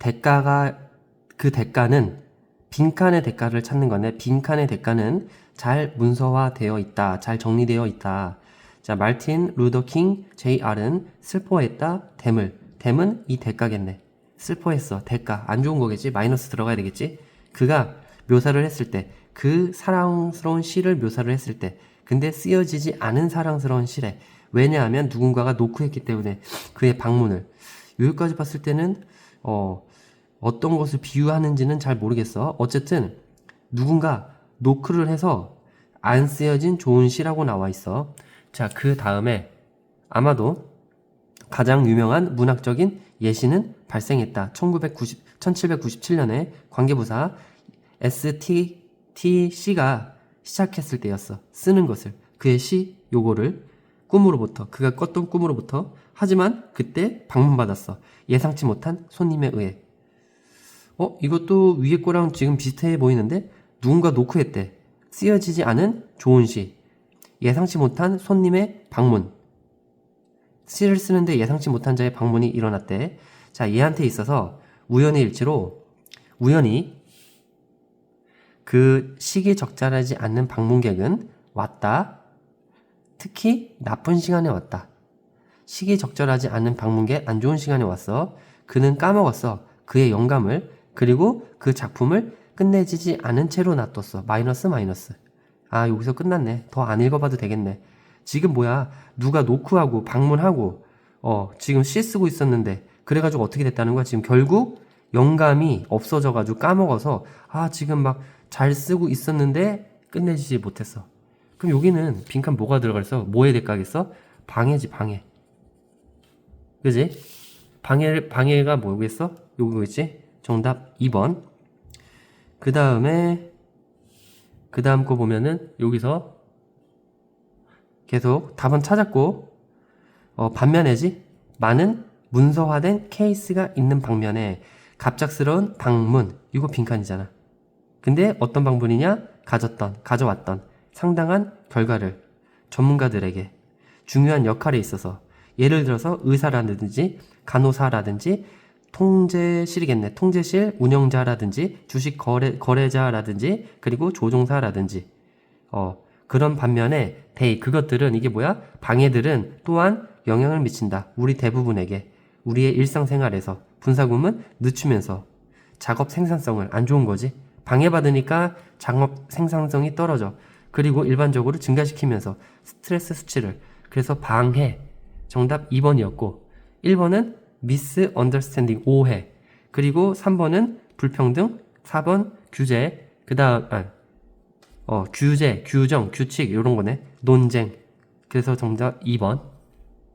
대가가 그 대가는 빈칸의 대가를 찾는 거네. 빈칸의 대가는 잘 문서화되어 있다. 잘 정리되어 있다. 자, 말틴 루더 킹 JR은 슬퍼했다. 댐을. 댐은 이 대가겠네. 슬퍼했어. 대가. 안 좋은 거겠지? 마이너스 들어가야 되겠지? 그가 묘사를 했을 때, 그 사랑스러운 시를 묘사를 했을 때, 근데 쓰여지지 않은 사랑스러운 시래. 왜냐하면 누군가가 노크했기 때문에 그의 방문을. 여기까지 봤을 때는, 어, 어떤 것을 비유하는지는 잘 모르겠어. 어쨌든, 누군가 노크를 해서 안 쓰여진 좋은 시라고 나와 있어. 자, 그 다음에 아마도 가장 유명한 문학적인 예시는 발생했다. 1990, 1797년에 관계부사 STTC가 시작했을 때였어. 쓰는 것을. 그의 시, 요거를 꿈으로부터, 그가 꿨던 꿈으로부터. 하지만 그때 방문받았어. 예상치 못한 손님에 의해. 어? 이것도 위에 거랑 지금 비슷해 보이는데? 누군가 노크했대. 쓰여지지 않은 좋은 시. 예상치 못한 손님의 방문. 시를 쓰는데 예상치 못한 자의 방문이 일어났대. 자, 얘한테 있어서 우연의 일치로 우연히 그 시기 적절하지 않는 방문객은 왔다. 특히 나쁜 시간에 왔다. 시기 적절하지 않은 방문객 안 좋은 시간에 왔어. 그는 까먹었어. 그의 영감을 그리고 그 작품을 끝내지지 않은 채로 놔뒀어. 마이너스 마이너스. 아 여기서 끝났네. 더 안 읽어봐도 되겠네. 지금 뭐야? 누가 노크하고 방문하고 어 지금 시 쓰고 있었는데 그래가지고 어떻게 됐다는 거야? 지금 결국 영감이 없어져가지고 까먹어서 아 지금 막 잘 쓰고 있었는데 끝내지 못했어. 그럼 여기는 빈칸 뭐가 들어가 있어? 뭐에 대가겠어? 방해지 방해. 그지? 방해 방해가 뭐겠어? 요거겠지? 정답 2번. 그 다음에 그 다음 거 보면은 여기서 계속 답은 찾았고 어, 반면에지 많은 문서화된 케이스가 있는 방면에 갑작스러운 방문 이거 빈칸이잖아. 근데 어떤 방문이냐? 가졌던, 가져왔던 상당한 결과를 전문가들에게 중요한 역할에 있어서 예를 들어서 의사라든지 간호사라든지 통제실이겠네. 통제실 운영자라든지 주식 거래, 거래자라든지 그리고 조종사라든지 어, 그런 반면에 데이 그것들은 이게 뭐야? 방해들은 또한 영향을 미친다. 우리 대부분에게 우리의 일상생활에서 분사금은 늦추면서 작업 생산성을 안 좋은 거지. 방해받으니까 작업 생산성이 떨어져. 그리고 일반적으로 증가시키면서 스트레스 수치를. 그래서 방해. 정답 2번이었고 1번은 미스 언더스탠딩 오해. 그리고 3번은 불평등, 4번 규제. 그다음 아, 어, 규제, 규정, 규칙 이런 거네. 논쟁. 그래서 정답 2번.